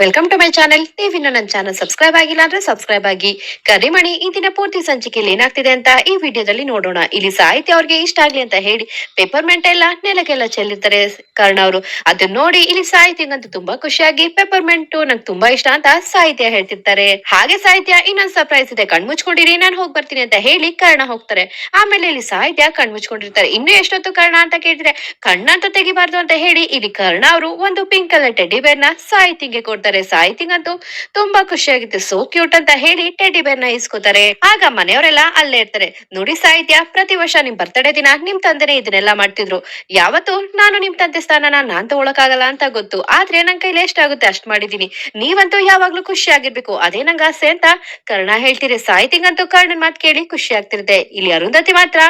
Welcome to my channel ನೀವಿನ್ನು ನನ್ನ channel subscribe ಆಗಿಲ್ಲ ಅಂದ್ರೆ ಸಬ್ಸ್ಕ್ರೈಬ್ ಆಗಿ. ಕರಿಮಣಿ ಈ ದಿನ ಪೂರ್ತಿ ಸಂಚಿಕೆಯಲ್ಲಿ ಏನಾಗ್ತಿದೆ ಅಂತ ಈ ವಿಡಿಯೋದಲ್ಲಿ ನೋಡೋಣ. ಇಲ್ಲಿ ಸಾಹಿತ್ಯ ಅವ್ರಿಗೆ ಇಷ್ಟ ಆಗ್ಲಿ ಅಂತ ಹೇಳಿ ಪೆಪರ್ಮೆಂಟ್ ಎಲ್ಲ ನೆಲಕ್ಕೆಲ್ಲ ಚೆಲ್ಲಿರ್ತಾರೆ ಕರ್ಣ ಅವರು. ಅದನ್ನ ನೋಡಿ ಇಲ್ಲಿ ಸಾಹಿತ್ಯಂಗಂತೂ ತುಂಬಾ ಖುಷಿಯಾಗಿ ಪೇಪರ್ ಮೆಂಟ್ ನಂಗೆ ತುಂಬಾ ಇಷ್ಟ ಅಂತ ಸಾಹಿತ್ಯ ಹೇಳ್ತಿರ್ತಾರೆ. ಹಾಗೆ ಸಾಹಿತ್ಯ ಇನ್ನೊಂದು ಸರ್ಪ್ರೈಸ್ ಇದೆ. ಕಣ್ ಮುಚ್ಕೊಂಡಿರಿ, ನಾನು ಹೋಗಿ ಬರ್ತೀನಿ ಅಂತ ಹೇಳಿ ಕರ್ಣ ಹೋಗ್ತಾರೆ. ಆಮೇಲೆ ಇಲ್ಲಿ ಸಾಹಿತ್ಯ ಕಣ್ ಮುಚ್ಕೊಂಡಿರ್ತಾರೆ. ಇನ್ನು ಎಷ್ಟೊತ್ತು ಕರ್ಣ ಅಂತ ಕೇಳಿದ್ರೆ, ಕಣ್ಣಂತ ತೆಗಿಬಾರ್ದು ಅಂತ ಹೇಳಿ ಇಲ್ಲಿ ಕರ್ಣ ಅವರು ಒಂದು ಪಿಂಕ್ ಕಲರ್ ಟೆಡ್ಡಿ ಬೇರ್ನ ನ ಸಾಹಿತಿಗೆ ಕೊಡ್ತಾರೆ ಸಾಹಿತಿಗಂತೂ ತುಂಬಾ ಖುಷಿಯಾಗಿತ್ತು. ಸೋ ಕ್ಯೂಟ್ ಅಂತ ಹೇಳಿ ಟೆಡ್ಡಿ ಬೇರ್ನ ಇಸ್ಕೋತಾರೆ ಆಗ ಮನೆಯವರೆಲ್ಲ ಅಲ್ಲೇ ಇರ್ತಾರೆ. ನೋಡಿ ಸಾಹಿತ್ಯ, ಪ್ರತಿ ವರ್ಷ ನಿಮ್ ಬರ್ತಡೇ ದಿನ ನಿಮ್ ತಂದೆನೇ ಇದನ್ನೆಲ್ಲ ಮಾಡ್ತಿದ್ರು. ಯಾವತ್ತು ನಾನು ನಿಮ್ ತಂದೆ ಸ್ಥಾನನ ನಾನ್ ತಗೊಳಕಾಗಲ್ಲ ಅಂತ ಗೊತ್ತು. ಆದ್ರೆ ನನ್ ಕೈಲಿ ಎಷ್ಟಾಗುತ್ತೆ ಅಷ್ಟ್ ಮಾಡಿದೀನಿ. ನೀವಂತೂ ಯಾವಾಗ್ಲೂ ಖುಷಿ ಆಗಿರ್ಬೇಕು ಅದೇ ನಂಗೆ ಆಸೆ ಅಂತ ಕರ್ಣ ಹೇಳ್ತೀರಿ ಸಾಹಿತಿಗಂತೂ ಕರ್ಣನ್ ಮಾತ್ ಕೇಳಿ ಖುಷಿ ಆಗ್ತಿರುತ್ತೆ. ಇಲ್ಲಿ ಅರುಂಧತಿ ಮಾತ್ರ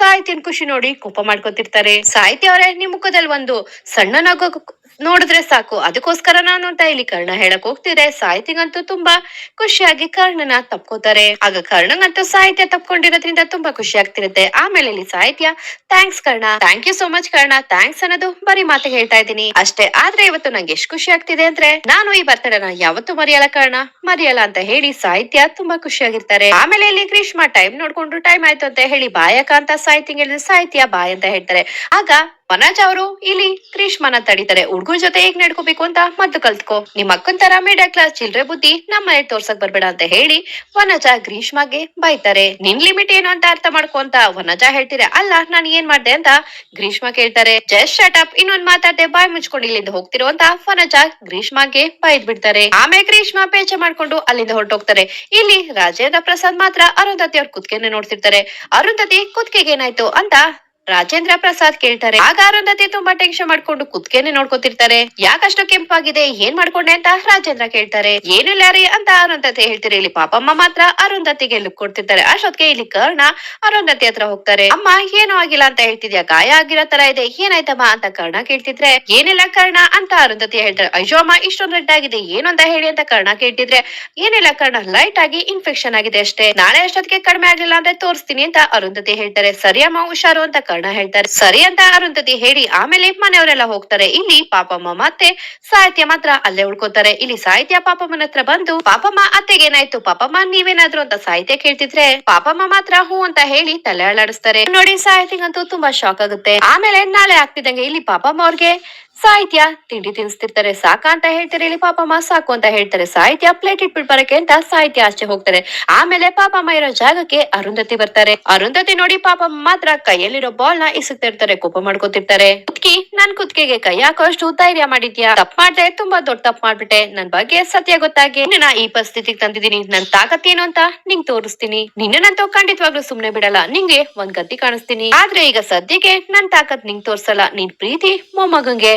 ಸಾಹಿತ್ಯನ್ ಖುಷಿ ನೋಡಿ ಕೋಪ ಮಾಡ್ಕೊತಿರ್ತಾರೆ. ಸಾಹಿತ್ಯ ಅವರೇ, ನಿಮ್ ಮುಖದಲ್ಲಿ ಒಂದು ಸಣ್ಣ ನಗು ನೋಡಿದ್ರೆ ಸಾಕು. ಅದಕ್ಕೋಸ್ಕರ ನಾನು ಅಂತ ಇಲ್ಲಿ ಕರ್ಣ ಹೇಳಕ್ ಹೋಗ್ತಿದ್ರೆ ಸಾಹಿತಿಗಂತೂ ತುಂಬಾ ಖುಷಿಯಾಗಿ ಕರ್ಣನ ತಪ್ಕೋತಾರೆ. ಆಗ ಕರ್ಣಂಗಂತೂ ಸಾಹಿತ್ಯ ತಪ್ಕೊಂಡಿರೋದ್ರಿಂದ ತುಂಬಾ ಖುಷಿ ಆಗ್ತಿರುತ್ತೆ. ಆಮೇಲೆ ಇಲ್ಲಿ ಸಾಹಿತ್ಯ. Thanks Karna. Thank you so much Karna. Thanks ಅನ್ನೋದು ಬರೀ ಮಾತು ಹೇಳ್ತಾ ಇದ್ದೀನಿ. ಅಷ್ಟೇ. ಆದ್ರೆ ಇವತ್ತು ನಂಗೆ ಎಷ್ಟು ಖುಷಿ ಆಗ್ತಿದೆ ಅಂದ್ರೆ ನಾನು ಈ ಬರ್ತಡೇನ ಯಾವತ್ತೂ ಮರೆಯಲ್ಲ ಕರ್ಣ. ಮರೆಯಲ್ಲ ಅಂತ ಹೇಳಿ ಸಾಹಿತ್ಯ ತುಂಬಾ ಖುಷಿಯಾಗಿರ್ತಾರೆ. ಆಮೇಲೆ ಇಲ್ಲಿ ಗ್ರೀಷ್ಮ ಟೈಮ್ ನೋಡ್ಕೊಂಡು ಟೈಮ್ ಆಯ್ತು ಅಂತ ಹೇಳಿ ಬಾಯಕ ಅಂತ ಸಾಹಿತ್ಯ ಹೇಳಿದ್ರೆ. ಸಾಹಿತ್ಯ ಬಾಯ್ ಅಂತ ಹೇಳ್ತಾರೆ. ಆಗ ವನಜ ಅವರು, ಇಲ್ಲಿ ಗ್ರೀಷ್ಮನ ತಡಿತಾರೆ ಹುಡುಗರ ಜೊತೆ ಹೇಗ್ ನಡ್ಕೋಬೇಕು ಅಂತ ಮದ್ದು ಕಲ್ತ್ಕೋ. ನಿಮ್ ಅಕ್ಕನ್ ತರ ಮಿಡಲ್ ಕ್ಲಾಸ್ ಚಿಲ್ರೆ ಬುದ್ಧಿ ನಮ್ಮ ಮನೆ ತೋರ್ಸಕ್ ಬರ್ಬೇಡ ಅಂತ ಹೇಳಿ ವನಜ ಗ್ರೀಷ್ಮಗೆ ಬೈತಾರೆ. ನಿನ್ ಲಿಮಿಟ್ ಏನು ಅಂತ ಅರ್ಥ ಮಾಡ್ಕೊ ಅಂತ ವನಜ ಹೇಳ್ತೀರ ಅಲ್ಲ, ನಾನ್ ಏನ್ ಮಾಡ್ದೆ ಅಂತ ಗ್ರೀಷ್ಮ ಕೇಳ್ತಾರೆ. ಜಸ್ಟ್ ಶಟ್ ಅಪ್ ಇನ್ನೊಂದ್ ಮಾತಾಡ್ದೆ ಬಾಯ್ ಮುಚ್ಕೊಂಡು ಇಲ್ಲಿಂದ ಹೋಗ್ತಿರೋ ಅಂತ ವನಜ ಗ್ರೀಷ್ಮಗೆ ಬೈದ್ ಬಿಡ್ತಾರೆ. ಆಮೇಲೆ ಗ್ರೀಷ್ಮ ಪೇಚೆ ಮಾಡ್ಕೊಂಡು ಅಲ್ಲಿಂದ ಹೊರಟೋಗ್ತಾರೆ. ಇಲ್ಲಿ ರಾಜೇಂದ್ರ ಪ್ರಸಾದ್ ಮಾತ್ರ ಅರುಂಧತಿ ಅವ್ರ ಕುತ್ಕೆನೆ ನೋಡ್ತಿರ್ತಾರೆ. ಅರುಂಧತಿ ಕುತ್ಕೆಗೆ ಏನಾಯ್ತು ಅಂತ ರಾಜೇಂದ್ರ ಪ್ರಸಾದ್ ಕೇಳ್ತಾರೆ. ಆಗ ಅರುಂಧತಿ ತುಂಬಾ ಟೆನ್ಷನ್ ಮಾಡ್ಕೊಂಡು ಕುತ್ಕೇನೆ ನೋಡ್ಕೊತಿರ್ತಾರೆ. ಯಾಕಷ್ಟು ಕೆಂಪಾಗಿದೆ, ಏನ್ ಮಾಡ್ಕೊಂಡೆ ಅಂತ ರಾಜೇಂದ್ರ ಕೇಳ್ತಾರೆ. ಏನಿಲ್ಲ ರೀ ಅಂತ ಅರುಂಧತಿ ಹೇಳ್ತಾರೆ ಇಲ್ಲಿ ಪಾಪಮ್ಮ ಮಾತ್ರ ಅರುಂಧತಿಗೆ ಲುಕ್ ಕೊಡ್ತಿರ್ತಾರೆ. ಅಷ್ಟೊತ್ತಿಗೆ ಇಲ್ಲಿ ಕರ್ಣ ಅರುಂಧತಿ ಹತ್ರ ಹೋಗ್ತಾರೆ. ಅಮ್ಮ, ಏನೂ ಆಗಿಲ್ಲ ಅಂತ ಹೇಳ್ತಿದ್ಯಾ? ಗಾಯ ಆಗಿರೋ ತರ ಇದೆ. ಏನಾಯ್ತಮ್ಮ ಅಂತ ಕರ್ಣ ಕೇಳ್ತಿದ್ರೆ, ಏನಿಲ್ಲ ಕರ್ಣ ಅಂತ ಅರುಂಧತಿ ಹೇಳ್ತಾರೆ. ಅಯ್ಯೋ ಅಮ್ಮ, ಇಷ್ಟೊಂದು ರೆಡ್ ಆಗಿದೆ ಏನು ಅಂತ ಹೇಳಿ ಅಂತ ಕರ್ಣ ಕೇಳ್ತಿದ್ರೆ, ಏನಿಲ್ಲ ಕರ್ಣ ಲೈಟ್ ಆಗಿ ಇನ್ಫೆಕ್ಷನ್ ಆಗಿದೆ ಅಷ್ಟೇ. ನಾಳೆ ಅಷ್ಟೊತ್ತಿಗೆ ಕಡಿಮೆ ಆಗಿಲ್ಲ ಅಂದ್ರೆ ತೋರಿಸ್ತೀನಿ ಅಂತ ಅರುಂಧತಿ ಹೇಳ್ತಾರೆ. ಸರಿ ಅಮ್ಮ, ಹುಷಾರು ಅಂತ ಕರ್ಣ ಹೇಳ್ತಾರೆ, ಸರಿ ಅಂತ ಅರುಂಧತಿ ಹೇಳಿ ಆಮೇಲೆ ಮನೆಯವರೆಲ್ಲ ಹೋಗ್ತಾರೆ. ಇಲ್ಲಿ ಪಾಪಮ್ಮ ಮತ್ತೆ ಸಾಹಿತ್ಯ ಮಾತ್ರ ಅಲ್ಲೇ ಉಳ್ಕೋತಾರೆ. ಇಲ್ಲಿ ಸಾಹಿತ್ಯ ಪಾಪಮ್ಮನ ಹತ್ರ ಬಂದು, ಪಾಪಮ್ಮ, ಅತ್ತೆಗೆ ಏನಾಯ್ತು? ಪಾಪಮ್ಮ, ನೀವೇನಾದ್ರು ಅಂತ ಸಾಹಿತ್ಯ ಕೇಳ್ತಿದ್ರೆ ಪಾಪಮ್ಮ ಮಾತ್ರ ಹೂ ಅಂತ ಹೇಳಿ ತಲೆ ಅಲ್ಲಾಡಿಸ್ತಾರೆ. ನೋಡಿ, ಸಾಹಿತ್ಯಗಂತೂ ತುಂಬಾ ಶಾಕ್ ಆಗುತ್ತೆ. ಆಮೇಲೆ ನಾಳೆ ಆಗ್ತಿದ್ದಂಗೆ ಇಲ್ಲಿ ಪಾಪಮ್ಮ ಅವ್ರಿಗೆ ಸಾಹಿತ್ಯ ತಿಂಡಿ ತಿನ್ಸ್ತಿರ್ತಾರೆ, ಸಾಕ ಅಂತ ಹೇಳ್ತಾರೆ ಇಲ್ಲಿ ಪಾಪಮ್ಮ ಸಾಕು ಅಂತ ಹೇಳ್ತಾರೆ. ಸಾಹಿತ್ಯ ಪ್ಲೇಟ್ ಇಟ್ಬಿಟ್ ಬರಕ್ಕೆ ಅಂತ ಸಾಹಿತ್ಯ ಆಚೆ ಹೋಗ್ತಾರೆ. ಆಮೇಲೆ ಪಾಪಮ್ಮ ಇರೋ ಜಾಗಕ್ಕೆ ಅರುಂಧತಿ ಬರ್ತಾರೆ. ಅರುಂಧತಿ ನೋಡಿ ಪಾಪಮ್ಮ ಮಾತ್ರ ಕೈಯಲ್ಲಿರೋ ಬಾಲ್ನ ಇಸುತ್ತಿರ್ತಾರೆ ಕೋಪ ಮಾಡ್ಕೊತಿರ್ತಾರೆ. ಕುತ್ಕಿ, ನನ್ ಕುತ್ಕೆಗೆ ಕೈ ಹಾಕೋಷ್ಟು ಧೈರ್ಯ ಮಾಡಿದ್ಯಾ? ತಪ್ಪ ಮಾಡ್ದೆ ತುಂಬಾ ದೊಡ್ಡ ತಪ್ಪು ಮಾಡ್ಬಿಟ್ಟೆ. ನನ್ ಬಗ್ಗೆ ಸತ್ಯ ಗೊತ್ತಾಗಿ. ನಿನ್ನ ಈ ಪರಿಸ್ಥಿತಿಗೆ ತಂದಿದ್ದೀನಿ. ನನ್ ತಾಕತ್ ಏನು ಅಂತ ನಿಂಗ್ ತೋರಿಸ್ತೀನಿ. ನಿನ್ನಂತೂ ಖಂಡಿತವಾಗ್ಲೂ ಸುಮ್ನೆ ಬಿಡಲ್ಲ. ನಿಂಗೆ ಒಂದ್ ಗತಿ ಕಾಣಿಸ್ತೀನಿ. ಆದ್ರೆ ಈಗ ಸದ್ಯಕ್ಕೆ ನನ್ ತಾಕತ್ ನಿಂಗ್ ತೋರ್ಸಲ್ಲ. ನಿನ್ ಪ್ರೀತಿ ಮೊಮ್ಮಗಂಗೆ.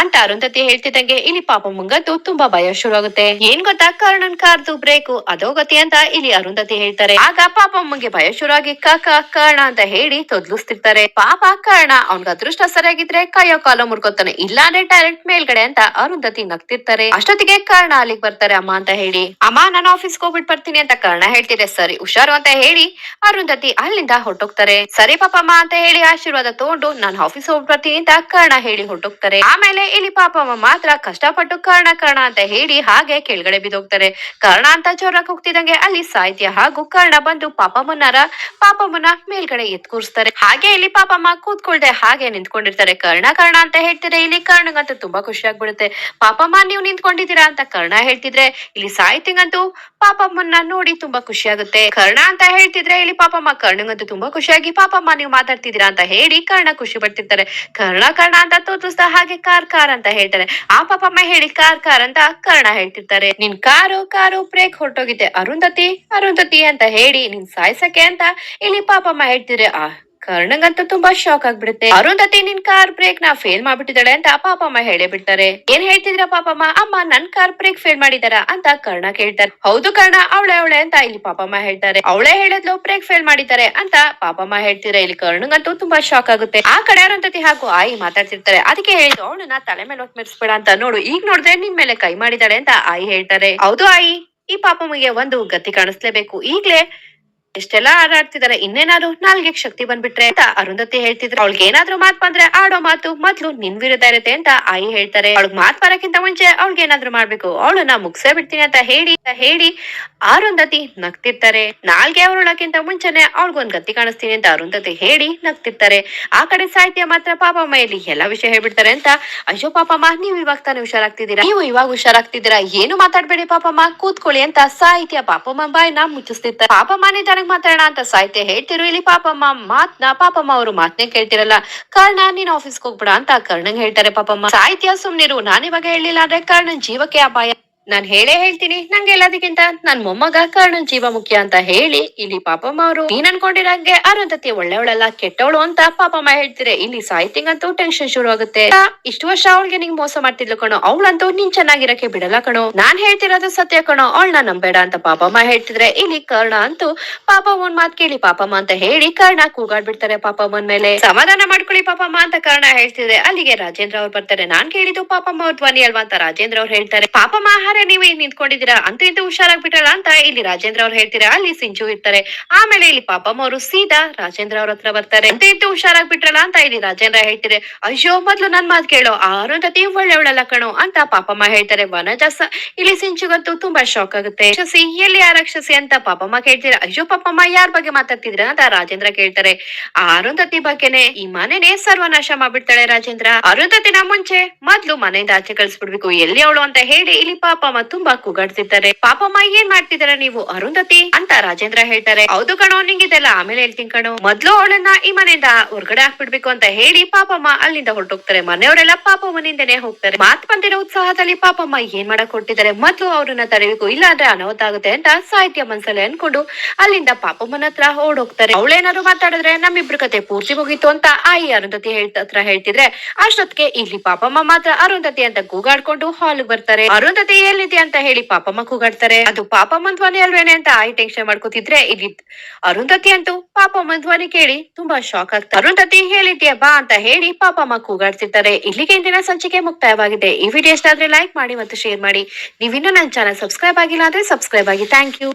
ಅಂತ ಅರುಂಧತಿ ಹೇಳ್ತಿದ್ದಂಗೆ ಇಲ್ಲಿ ಪಾಪ ಮುಂಗದ್ದು ತುಂಬಾ ಭಯ ಶುರುವಾಗುತ್ತೆ. ಏನ್ ಗೊತ್ತಾ? ಕರ್ಣನ್ ಕಾರ್ದು ಬ್ರೇಕು. ಅದೋ ಗತಿ ಅಂತ ಇಲ್ಲಿ ಅರುಂಧತಿ ಹೇಳ್ತಾರೆ. ಆಗ ಪಾಪ ಅಮ್ಮಂಗೆ ಭಯ ಶುರುವಾಗಿ ಕಾಕ, ಕರ್ಣ ಅಂತ ಹೇಳಿ ತೊದ್ಲಿಸ್ತಿರ್ತಾರೆ. ಪಾಪ, ಕರ್ಣ ಅವ್ನ್ಗ ಅದೃಷ್ಟ ಸರಿಯಾಗಿದ್ರೆ ಕೈಯೋ ಕಾಲ ಮುರ್ಕೋತಾನೆ. ಇಲ್ಲಾಂದ್ರೆ ಡೈರೆಕ್ಟ್ ಮೇಲ್ಗಡೆ ಅಂತ ಅರುಂಧತಿ ನಗ್ತಿರ್ತಾರೆ. ಅಷ್ಟೊತ್ತಿಗೆ ಕರ್ಣ ಅಲ್ಲಿಗೆ ಬರ್ತಾರೆ ಅಮ್ಮ ಅಂತ ಹೇಳಿ. ಅಮ್ಮ, ನಾನು ಆಫೀಸ್ಗೆ ಹೋಗ್ಬಿಟ್ ಬರ್ತೀನಿ ಅಂತ ಕರ್ಣ ಹೇಳ್ತಿದೆ. ಸರಿ, ಹುಷಾರು ಅಂತ ಹೇಳಿ ಅರುಂಧತಿ ಅಲ್ಲಿಂದ ಹೊರಟೋಗ್ತಾರೆ. ಸರಿ ಪಾಪಮ್ಮ ಅಂತ ಹೇಳಿ ಆಶೀರ್ವಾದ ತಗೊಂಡು, ನಾನು ಆಫೀಸ್ ಹೋಗ್ಬಿಟ್ ಬರ್ತೀನಿ ಅಂತ ಕರ್ಣ ಹೇಳಿ ಹೊರಟೋಗ್ತಾರೆ. ಆಮೇಲೆ ಇಲ್ಲಿ ಪಾಪಮ್ಮ ಮಾತ್ರ ಕಷ್ಟಪಟ್ಟು ಕರ್ಣ ಕರ್ಣ ಅಂತ ಹೇಳಿ ಹಾಗೆ ಕೆಳಗಡೆ ಬಿದ್ದೋಗ್ತಾರೆ ಕರ್ಣ ಅಂತ ಜೋರಾಗಿ ಹೋಗ್ತಿದಂಗೆ ಅಲ್ಲಿ ಸಾಹಿತ್ಯ ಹಾಗೂ ಕರ್ಣ ಬಂದು ಪಾಪಮ್ಮನರ ಪಾಪಮ್ಮನ ಮೇಲ್ಗಡೆ ಎತ್ಕೂರ್ಸ್ತಾರೆ. ಹಾಗೆ ಇಲ್ಲಿ ಪಾಪಮ್ಮ ಕೂತ್ಕೊಳ್ದೆ ಹಾಗೆ ನಿಂತ್ಕೊಂಡಿರ್ತಾರೆ. ಕರ್ಣ ಕರ್ಣ ಅಂತ ಹೇಳ್ತಿದ್ರೆ ಇಲ್ಲಿ ಕರ್ಣಗಂತೂ ತುಂಬಾ ಖುಷಿ ಆಗ್ಬಿಡುತ್ತೆ ಪಾಪಮ್ಮ ನೀವು ನಿಂತ್ಕೊಂಡಿದ್ದೀರಾ ಅಂತ ಕರ್ಣ ಹೇಳ್ತಿದ್ರೆ ಇಲ್ಲಿ ಸಾಹಿತ್ಯಂಗಂತೂ ಪಾಪಮ್ಮನ್ನ ನೋಡಿ ತುಂಬಾ ಖುಷಿ ಆಗುತ್ತೆ ಕರ್ಣ ಅಂತ ಹೇಳ್ತಿದ್ರೆ ಇಲ್ಲಿ ಪಾಪಮ್ಮ ಕರ್ಣಗಂತೂ ತುಂಬಾ ಖುಷಿಯಾಗಿ ಪಾಪಮ್ಮ ನೀವು ಮಾತಾಡ್ತಿದ್ದೀರಾ ಅಂತ ಹೇಳಿ ಕರ್ಣ ಖುಷಿ ಪಡ್ತಿರ್ತಾರೆ. ಕರ್ಣ ಕರ್ಣ ಅಂತ ತೋರಿಸ್ತಾ ಹಾಗೆ ಕಾರ್ ಕಾರ್ ಅಂತ ಹೇಳ್ತಾರೆ. ಆ ಪಾಪಮ್ಮ ಹೇಳಿ ಕಾರ್ ಕಾರ್ ಅಂತ ಕರ್ಣ ಹೇಳ್ತಿರ್ತಾರೆ. ನಿನ್ ಕಾರು ಕಾರು ಬ್ರೇಕ್ ಹೊರಟೋಗಿದೆ. ಅರುಂಧತಿ ಅರುಂಧತಿ ಅಂತ ಹೇಳಿ ನಿನ್ ಸಾಯ್ಸಕ್ಕೆ ಅಂತ ಇಲ್ಲಿ ಪಾಪಮ್ಮ ಹೇಳ್ತಿದ್ರೆ, ಆ ಕರ್ಣಂಗಂತೂ ತುಂಬಾ ಶಾಕ್ ಆಗ್ಬಿಡುತ್ತೆ. ಅರುಂಧತಿ, ನಿನ್ ಕಾರ್ ಬ್ರೇಕ್ನ ಫೇಲ್ ಮಾಡ್ಬಿಟ್ಟಿದ್ದಾಳೆ ಅಂತ ಪಾಪಮ್ಮ ಹೇಳೇ ಬಿಡ್ತಾರೆ. ಏನ್ ಹೇಳ್ತಿದ್ರ ಪಾಪಮ್ಮ? ಅಮ್ಮ, ನನ್ ಕಾರ್ ಬ್ರೇಕ್ ಫೇಲ್ ಮಾಡಿದಾರ ಅಂತ ಕರ್ಣ ಕೇಳ್ತಾರೆ. ಹೌದು ಕರ್ಣ, ಅವಳೆ ಅವಳೆ ಅಂತ ಇಲ್ಲಿ ಪಾಪಮ್ಮ ಹೇಳ್ತಾರೆ. ಅವಳೇ ಹೇಳಿದ್ಲು ಬ್ರೇಕ್ ಫೇಲ್ ಮಾಡಿದ್ದಾರೆ ಅಂತ ಪಾಪಮ್ಮ ಹೇಳ್ತಿದ್ರೆ ಇಲ್ಲಿ ಕರ್ಣಂಗಂತೂ ತುಂಬಾ ಶಾಕ್ ಆಗುತ್ತೆ. ಆ ಕಡೆ ಅರುಂಧತಿ ಹಾಗೂ ಆಯಿ ಮಾತಾಡ್ತಿರ್ತಾರೆ. ಅದಕ್ಕೆ ಹೇಳಿದ್ರು ಅವಳನ್ನ ತಲೆ ಮೇಲೆ ಮೆರೆಸ್ಬೇಡ ಅಂತ ನೋಡು. ಈಗ ನೋಡಿದ್ರೆ ನಿನ್ ಮೇಲೆ ಕೈ ಮಾಡಿದಾಳೆ ಅಂತ ಆಯಿ ಹೇಳ್ತಾರೆ. ಹೌದು ಆಯಿ, ಈ ಪಾಪಮ್ಮಗೆ ಒಂದು ಗತಿ ಕಾಣಿಸ್ಲೇಬೇಕು. ಈಗ್ಲೇ ಎಷ್ಟೆಲ್ಲಾ ಆಡಾಡ್ತಿದಾರೆ ಇನ್ನೇನಾದ್ರು ನಾಲ್ಗೆ ಶಕ್ತಿ ಬಂದ್ಬಿಟ್ರೆ ಅಂತ ಅರುಂಧತಿ ಹೇಳ್ತಿದ್ರೆ. ಅವಳಿಗೆ ಏನಾದ್ರು ಮಾತ್ ಬಂದ್ರೆ ಆಡೋ ಮಾತು ಮೊದ್ಲು ನಿನ್ ವಿರುದ್ಧ ಇರುತ್ತೆ ಅಂತ ಆಯಿ ಹೇಳ್ತಾರೆ. ಅವಳಿಗೆ ಮಾತ್ ಬರಕ್ಕಿಂತ ಮುಂಚೆ ಅವಳಿಗೆ ಏನಾದ್ರು ಮಾಡ್ಬೇಕು. ಅವಳನ್ನ ಮುಗ್ಸೇ ಬಿಡ್ತೀನಿ ಅಂತ ಹೇಳಿ ಅಂತ ಹೇಳಿ ಅರುಂಧತಿ ನಗ್ತಿರ್ತಾರೆ. ನಾಲ್ಗೆ ಅವರೊಳಕ್ಕಿಂತ ಮುಂಚೆನೆ ಅವಳಿಗೊಂದ್ ಗತಿ ಕಾಣಿಸ್ತೀನಿ ಅಂತ ಅರುಂಧತಿ ಹೇಳಿ ನಗ್ತಿರ್ತಾರೆ. ಆ ಕಡೆ ಸಾಹಿತ್ಯ ಮಾತ್ರ ಪಾಪಮ್ಮ ಇಲ್ಲಿ ಎಲ್ಲಾ ವಿಷಯ ಹೇಳ್ಬಿಡ್ತಾರೆ ಅಂತ ಅಯ್ಯೋ ಪಾಪಮ್ಮ, ನೀವು ಇವಾಗ ತಾನೇ ಹುಷಾರಾಗ್ತಿದ್ದೀರಾ? ನೀವು ಇವಾಗ ಹುಷಾರಾಗ್ತಿದ್ದೀರಾ? ಏನು ಮಾತಾಡ್ಬೇಡಿ ಪಾಪಮ್ಮ, ಕೂತ್ಕೊಳ್ಳಿ ಅಂತ ಸಾಹಿತ್ಯ ಪಾಪಮ್ಮ ಬಾಯ್ನ ಮುಚ್ಚಿಸ್ತಿರ್ತಾರೆ. ಪಾಪಮ್ಮ ನಿಧಾನಕ್ ಮಾತಾಡೋಣ ಅಂತ ಸಾಹಿತ್ಯ ಹೇಳ್ತಿರು. ಇಲ್ಲಿ ಪಾಪಮ್ಮ ಮಾತ್ನ, ಪಾಪಮ್ಮ ಅವರು ಮಾತನ್ನೇ ಕೇಳ್ತಿರಲ್ಲ. ಕಾರಣ, ನೀನ್ ಆಫೀಸ್ಗೆ ಹೋಗ್ಬಿಡ ಅಂತ ಕರ್ಣಂಗ್ ಹೇಳ್ತಾರೆ ಪಾಪಮ್ಮ. ಸಾಹಿತ್ಯ ಸುಮ್ನಿರು ಇವಾಗ ಹೇಳಿಲ್ಲ ಅಂದ್ರೆ ಕರ್ಣನ್ ಜೀವಕ್ಕೆ ಅಪಾಯ. ನಾನ್ ಹೇಳೇ ಹೇಳ್ತೀನಿ, ನಂಗೆ ಎಲ್ಲದಕ್ಕಿಂತ ನನ್ ಮೊಮ್ಮಗ ಕರ್ಣನ್ ಜೀವ ಮುಖ್ಯ ಅಂತ ಹೇಳಿ, ಇಲ್ಲಿ ಪಾಪಮ್ಮ ಅವರು ನೀನ್ ಅನ್ಕೊಂಡಿರಂಗೆ ಅರುಂಧತಿ ಒಳ್ಳೆವಳಲ್ಲ ಕೆಟ್ಟವಳು ಅಂತ ಪಾಪಮ್ಮ ಹೇಳ್ತಿದ್ರೆ ಇಲ್ಲಿ ಸಾಹಿತ್ಯಂಗಂತೂ ಟೆನ್ಷನ್ ಶುರು ಆಗುತ್ತೆ. ಇಷ್ಟು ವರ್ಷ ಅವಳಿಗೆ ನಿಂಗ್ ಮೋಸ ಮಾಡ್ತಿದ್ಲು ಕಣೋ, ಅವಳಂತೂ ನೀನ್ ಚೆನ್ನಾಗಿರಕ್ಕೆ ಬಿಡಲ್ಲ ಕಣೋ. ನಾನ್ ಹೇಳ್ತಿರೋದು ಸತ್ಯ ಕಣೋ, ಅವಳನ್ನ ನಂಬೇಡ ಅಂತ ಪಾಪಮ್ಮ ಹೇಳ್ತಿದ್ರೆ, ಇಲ್ಲಿ ಕರ್ಣ ಅಂತೂ ಪಾಪಮ್ಮನ್ ಮಾತ್ ಕೇಳಿ ಪಾಪಮ್ಮ ಅಂತ ಹೇಳಿ ಕರ್ಣ ಕೂಗಾಡ್ಬಿಡ್ತಾರೆ ಪಾಪಮ್ಮನ್ ಮೇಲೆ. ಸಮಾಧಾನ ಮಾಡ್ಕೊಳ್ಳಿ ಪಾಪಮ್ಮ ಅಂತ ಕರ್ಣ ಹೇಳ್ತಿದ್ರೆ, ಅಲ್ಲಿಗೆ ರಾಜೇಂದ್ರ ಅವ್ರು ಬರ್ತಾರೆ. ನಾನ್ ಕೇಳಿದ್ದು ಪಾಪಮ್ಮ ಅವ್ರ ಧ್ವನಿ ಅಲ್ವಾ ಅಂತ ರಾಜೇಂದ್ರ ಅವ್ರು ಹೇಳ್ತಾರೆ. ಪಾಪಮ್ಮ, ಆಹಾರ ನೀವೇ ನಿಂತ್ಕೊಂಡಿದ್ದೀರಾ? ಅಂತ ಇಂತ ಹುಷಾರಾಗ್ಬಿಟ್ರಲ್ಲ ಅಂತ ಇಲ್ಲಿ ರಾಜೇಂದ್ರ ಅವ್ರು ಹೇಳ್ತೀರಾ? ಅಲ್ಲಿ ಸಿಂಚು ಇರ್ತಾರೆ. ಆಮೇಲೆ ಇಲ್ಲಿ ಪಾಪಮ್ಮ ಅವರು ಸೀದಾ ರಾಜೇಂದ್ರ ಅವ್ರ ಹತ್ರ ಬರ್ತಾರೆ. ಅಂತ ಇಂತ ಹುಷಾರಾಗ್ಬಿಟ್ರಲ್ಲ ಅಂತ ಇಲ್ಲಿ ರಾಜೇಂದ್ರ ಹೇಳ್ತಾರೆ ಅಯ್ಯೋ, ಮೊದ್ಲು ನನ್ ಮಾತು ಕೇಳೋ. ಆ ಅರುಂಧತಿ ಒಳ್ಳೆವಳಲ್ಲ ಕಣೋ ಅಂತ ಪಾಪಮ್ಮ ಹೇಳ್ತಾರೆ. ವನಜಾಸ. ಇಲ್ಲಿ ಸಿಂಚುಗಂತೂ ತುಂಬಾ ಶಾಕ್ ಆಗುತ್ತೆ. ರಾಕ್ಷಸಿ, ಎಲ್ಲಿ ಆ ರಾಕ್ಷಸಿ ಅಂತ ಪಾಪಮ್ಮ ಕೇಳ್ತೀರಾ ಅಯ್ಯೋ, ಪಾಪಮ್ಮ, ಯಾರ ಬಗ್ಗೆ ಮಾತಾಡ್ತಿದ್ರ ಅಂತ ರಾಜೇಂದ್ರ ಕೇಳ್ತಾರೆ. ಆ ಅರುಂಧತಿ ಬಗ್ಗೆನೆ ಈ ಮನೆನೇ ಸರ್ವನಾಶ ಮಾಡ್ಬಿಡ್ತಾಳೆ ರಾಜೇಂದ್ರ. ಅರುಂಧತಿನ ಮುಂಚೆ ಮೊದ್ಲು ಮನೆಯಿಂದ ಆಚೆ ಕಳ್ಸ್ಬಿಡ್ಬೇಕು. ಎಲ್ಲಿ ಅವಳು ಅಂತ ಹೇಳಿ ಇಲ್ಲಿ ಪಾಪಮ್ಮ ತುಂಬಾ ಕೂಗಾಡ್ತಿದ್ದಾರೆ. ಪಾಪಮ್ಮ ಏನ್ ಮಾಡ್ತಿದಾರ ನೀವು? ಅರುಂಧತಿ ಅಂತ ರಾಜೇಂದ್ರ ಹೇಳ್ತಾರೆ. ಹೌದು ಕಣೋ, ನಿಂಗಿದೆಲ್ಲ ಆಮೇಲೆ ಹೇಳ್ತೀನಿ ಕಣೋ. ಮೊದ್ಲು ಅವಳನ್ನ ಈ ಮನೆಯಿಂದ ಹೊರಗಡೆ ಹಾಕ್ಬಿಡ್ಬೇಕು ಅಂತ ಹೇಳಿ ಪಾಪಮ್ಮ ಅಲ್ಲಿಂದ ಹೊರಟೋಗ್ತಾರೆ. ಮನೆಯವರೆಲ್ಲ ಪಾಪಮ್ಮನಿಂದನೇ ಹೋಗ್ತಾರೆ. ಮಾತ್ ಬಂದಿರೋ ಉತ್ಸಾಹದಲ್ಲಿ ಪಾಪಮ್ಮ ಏನ್ ಮಾಡಕ್ ಹೊರಟಿದ್ದಾರೆ? ಮೊದ್ಲು ಅವ್ರನ್ನ ತಡೆಯಬೇಕು ಇಲ್ಲ ಅಂದ್ರೆ ಅನಾಹುತ ಆಗುತ್ತೆ ಅಂತ ಸಾಹಿತ್ಯ ಮನ್ಸಲ್ಲಿ ಅನ್ಕೊಂಡು ಅಲ್ಲಿಂದ ಪಾಪಮ್ಮನ ಹತ್ರ ಓಡೋಗ್ತಾರೆ. ಅವಳೇನಾದ್ರು ಮಾತಾಡಿದ್ರೆ ನಮ್ಮಿಬ್ರ ಕತೆ ಪೂರ್ತಿ ಹೋಗಿತ್ತು ಅಂತ ಆಯಿ ಅರುಂಧತಿ ಹತ್ರ ಹೇಳ್ತಿದ್ರೆ ಅಷ್ಟೊತ್ತಿಗೆ ಇಲ್ಲಿ ಪಾಪಮ್ಮ ಮಾತ್ರ ಅರುಂಧತಿ ಅಂತ ಕೂಗಾಡ್ಕೊಂಡು ಹಾಲ್ ಬರ್ತಾರೆ. ಅರುಂಧತಿ ಎಲ್ಲಿದೆ ಅಂತ ಹೇಳಿ ಪಾಪಮ್ಮ ಕೂಗಾಡ್ತಾರೆ ಅದು ಪಾಪ ಧ್ವನಿ ಅಲ್ವೇನೆ ಅಂತ ಆಯಿ ಟೆನ್ಷನ್ ಮಾಡ್ಕೋತಿದ್ರೆ ಇಲ್ಲಿ ಅರುಂಧತಿ ಅಂತೂ ಪಾಪ ಧ್ವನಿ ಕೇಳಿ ತುಂಬಾ ಶಾಕ್ ಆಗ್ತಾರೆ ಅರುಂಧತಿ ಹೇಳಿದ್ಯಾ ಬಾ ಅಂತ ಹೇಳಿ ಪಾಪಮ್ಮ ಕೂಗಾಡ್ತಿರ್ತಾರೆ ಇಲ್ಲಿಗೆ ಇಂದಿನ ಸಂಚಿಕೆ ಮುಕ್ತಾಯವಾಗಿದೆ. ಈ ವಿಡಿಯೋ ಇಷ್ಟ ಆದ್ರೆ ಲೈಕ್ ಮಾಡಿ ಮತ್ತು ಶೇರ್ ಮಾಡಿ. ನೀವಿನ್ನೂ ನನ್ನ ಚಾನಲ್ ಸಬ್ಸ್ಕ್ರೈಬ್ ಆಗಿಲ್ಲ ಅಂದ್ರೆ ಸಬ್ಸ್ಕ್ರೈಬ್ ಆಗಿ. Thank you